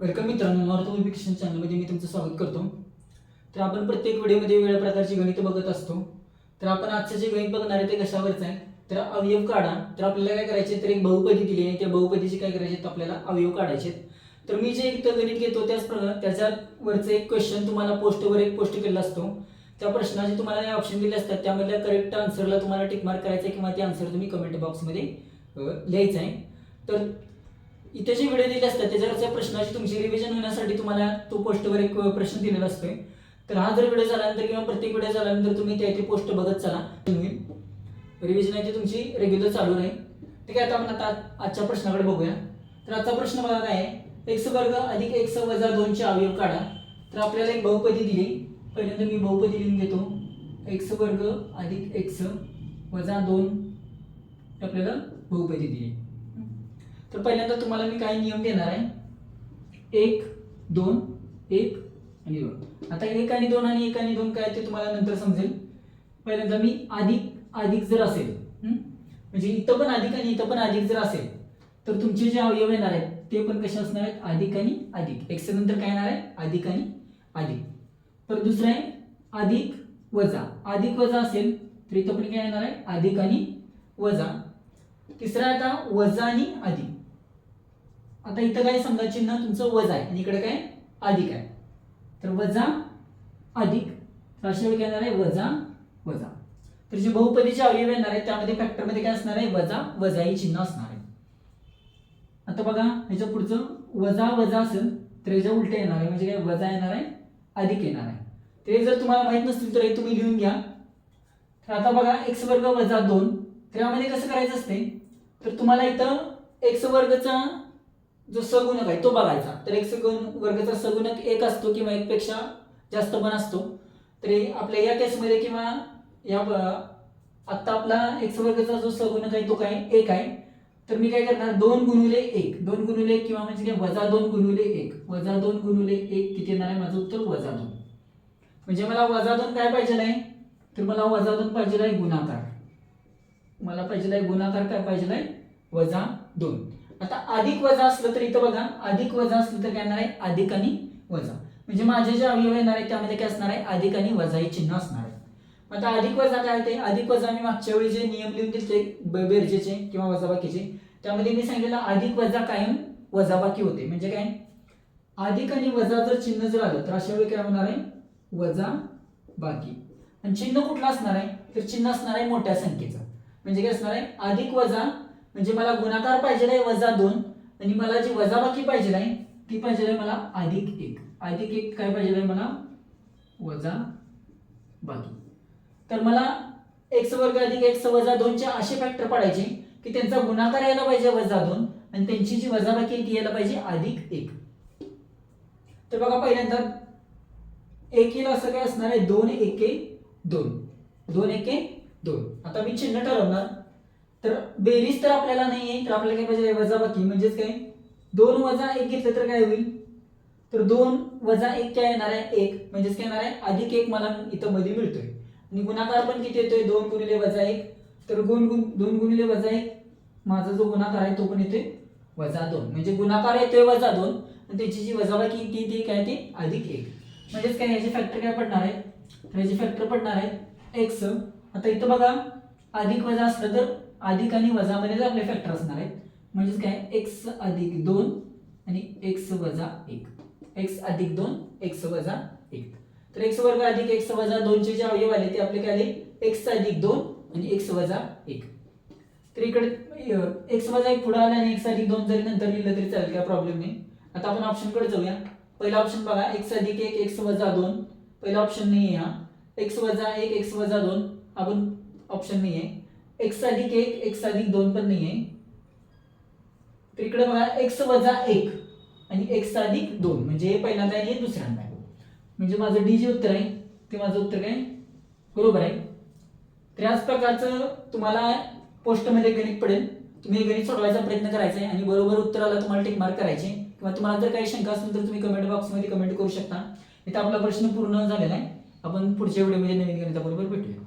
Welcome मित्रांनो Maruti education चॅनलमध्ये मी तुमचं स्वागत करतो. तर आपण प्रत्येक व्हिडिओमध्ये वेगळ्या प्रकारची गणित बघत असतो. तर आपण आजचं जे गणित बघणार आहे ते कशावरच आहे? तर अवयव काढा. तर आपल्याला काय करायचे? तर एक बहुपदी दिली आहे. त्या बहुपदीचे काय करायचे? तर आपल्याला अवयव काढायचे. तर मी जे एक गणित घेतो त्याच प्रकार त्याच्यावरचं एक क्वेश्चन तुम्हाला पोस्टवर एक पोस्ट केलेला असतो. त्या प्रश्नाचे तुम्हाला ऑप्शन दिले असतात त्यामधल्या करेक्ट आन्सरला तुम्हाला टिक मार्क करायचं आहे किंवा ते आन्सर तुम्ही कमेंट बॉक्समध्ये लिहायचं आहे. तर इथे जे व्हिडिओ दिले असतात त्याच्यावरच्या प्रश्नाची तुमची रिव्हिजन होण्यासाठी तुम्हाला तो पोस्टवर एक प्रश्न दिलेला असतोय. तर हा जर व्हिडिओ झाल्यानंतर किंवा प्रत्येक व्हिडिओ झाल्यानंतर तुम्ही त्या इथे पोस्ट बघत चला. रिव्हिजन आहे ती तुमची रेग्युलर चालू राहील. ठीक आहे आता आपण आता आजच्या प्रश्नाकडे बघूया. तर आजचा प्रश्न बघा काय आहे? एक्स वर्ग अधिक एक्स वजा दोनचे अवयव काढा. तर आपल्याला एक बहुपदी दिली. पहिल्यांदा मी बहुपदी लिहून घेतो. एक्स वर्ग अधिक एक्स वजा दोन. आपल्याला बहुपदी दिली. तर पहिल्यांदा तुम्हाला मी काही नियम देणार आहे. एक दोन एक आणि दोन. आता एक आणि दोन आणि एक आणि दोन काय ते तुम्हाला नंतर समजेल. पहिल्यांदा मी अधिक अधिक जर असेल म्हणजे इथं पण अधिक आणि इथं पण अधिक जर असेल तर तुमचे जे अवयव येणार आहेत ते पण कसे असणार आहेत? अधिक आणि अधिक. एक्स नंतर काय येणार आहे? अधिक आणि अधिक. तर दुसरं आहे अधिक वजा. अधिक वजा असेल तर इथं पण काय येणार आहे? अधिक आणि वजा. तिसरा आहे आता वजा आणि अधिक. आता इथं काय समजा चिन्ह तुमचं वजा आहे आणि इकडे काय? अधिक आहे. तर वजा अधिक. तर अशा वेळी काय येणार आहे? वजा वजा. तर जे बहुपदीचे अवयव येणार आहे त्यामध्ये फॅक्टरमध्ये काय असणार आहे? वजा वजा ही चिन्ह असणार आहे. आता बघा ह्याच्या पुढचं वजा वजा असेल तर ह्याच्या उलटे येणार आहे. म्हणजे काय? वजा येणार आहे अधिक येणार आहे. ते जर तुम्हाला माहीत नसतील तर हे तुम्ही लिहून घ्या. तर आता बघा एक्स वर्ग वजा दोन. तर यामध्ये कसं करायचं असते? तर तुम्हाला इथं एक्स वर्गचा जो सगुणक आहे तो बघायचा. तर एक सगुण वर्गाचा सगुणक एक असतो किंवा एक पेक्षा जास्त पण असतो. तरी आपल्या या केसमध्ये किंवा या आत्ता आपला एक्स वर्गाचा जो सगुणक आहे तो काय? एक आहे. तर मी काय करणार? दोन गुणुले एक. दोन गुणुले एक किंवा म्हणजे काय? वजा दोन गुणुले एक. वजा दोन गुणुले एक. किती येणार आहे? माझं उत्तर वजा दोन. म्हणजे मला वजा दोन काय पाहिजे आहे? तर मला वजा दोन पाहिजे आहे गुणाकार. मला पाहिजे आहे गुणाकार काय पाहिजे आहे? वजा दोन. आता अधिक वजा असलं तर इथं बघा अधिक वजा असलं तर काय येणार आहे? अधिक आणि वजा. म्हणजे माझे जे अवयव येणार आहे त्यामध्ये काय असणार आहे? अधिक आणि वजा हे चिन्ह असणार आहे. आता अधिक वजा काय ते अधिक वजा मी मागच्या वेळी जे नियम लिहून दिले बेरजेचे किंवा वजाबाकीचे त्यामध्ये मी सांगितलेलं अधिक वजा कायम वजाबाकी होते. म्हणजे काय? अधिक आणि वजा जर चिन्ह जर आलं तर अशा वेळी काय होणार आहे? वजा बाकी आणि चिन्ह कुठलं असणार आहे? तर चिन्ह असणार आहे मोठ्या संख्येचं. म्हणजे काय असणार आहे? अधिक वजा म्हणजे मला गुणाकार पाहिजे आहे वजा दोन आणि मला जी वजाबाकी पाहिजे आहे ती पाहिजे आहे मला अधिक एक. अधिक एक काय पाहिजे आहे मला? वजा बाकी. तर मला एक्स वर्ग अधिक एक्स वजा दोनचे असे फॅक्टर पाडायचे की त्यांचा गुणाकार यायला पाहिजे वजा दोन आणि त्यांची जी वजाबाकी आहे ती यायला पाहिजे अधिक एक. तर बघा पहिल्यांदा एक येला असं काय असणार आहे? दोन एके दोन. दोन एके दोन. आता मी चिन्ह ठरवणार. तर बेरीज तर आपल्याला नाही आहे तर आपल्याला काय पाहिजे? वजाबाकी. म्हणजेच काय? दोन वजा एक घेतलं तर काय होईल? तर दोन वजा एक काय येणार आहे? एक. म्हणजेच काय येणार आहे? अधिक एक मला इथं मध्ये मिळतोय. आणि गुणाकार पण किती येतोय? दोन गुणिले वजा एक. तर गुण गुण दोन गुणिले वजा एक. माझा जो गुणाकार आहे तो पण येतोय वजा दोन. म्हणजे गुणाकार येतोय वजा दोन. आणि त्याची जी वजाबाकी ती ती काय ते अधिक एक. म्हणजेच काय? याचे फॅक्टर काय पडणार आहे? तर याचे फॅक्टर पडणार आहे एक्स आता इथं बघा. अधिक वजा असलं तर अधिक आणि वजामध्येच आपले फॅक्टर असणार आहेत म्हणजेच काय? एक्स अधिक दोन आणि एक्स वजा एक. एक्स अधिक दोन एक्स वजा एक. तर एक्स वर्ग अधिक एक्स वजा दोनचे जे अवयव आले ते आपले काय आले? एक्स अधिक दोन आणि एक्स वजा एक. तर इकडे एक्स वजा एक पुढे आला आणि एक्स अधिक दोन जरी नंतर लिहिलं तरी चालेल काय प्रॉब्लेम नाही. आता आपण ऑप्शनकडे जाऊया. पहिला ऑप्शन बघा एक्स अधिक एक एक्स वजा दोन. पहिला ऑप्शन नाही आहे हा. एक्स वजा एक एक्स वजा दोन. आपण ऑप्शन नाही आहे एक्स अधिक एक एक्स अधिक दोन पण नाही आहे. तर इकडे बघा एक्स वजा एक आणि एक्स अधिक दोन म्हणजे हे पहिल्यांदा आहे हे दुसऱ्यांदा. आहे म्हणजे माझं डी जे उत्तर आहे ते माझं उत्तर काय? बरोबर आहे. तर याच प्रकारचं तुम्हाला पोस्टमध्ये गणित पडेल. तुम्ही गणित सोडवायचा प्रयत्न करायचा आहे आणि बरोबर उत्तराला तुम्हाला टिक मार्क करायचे किंवा तुम्हाला जर काही शंका असेल तर तुम्ही कमेंट बॉक्समध्ये कमेंट करू शकता. इथं आपला प्रश्न पूर्ण झालेला आहे. आपण पुढच्या व्हिडिओमध्ये नवीन गणिताबरोबर भेटूया.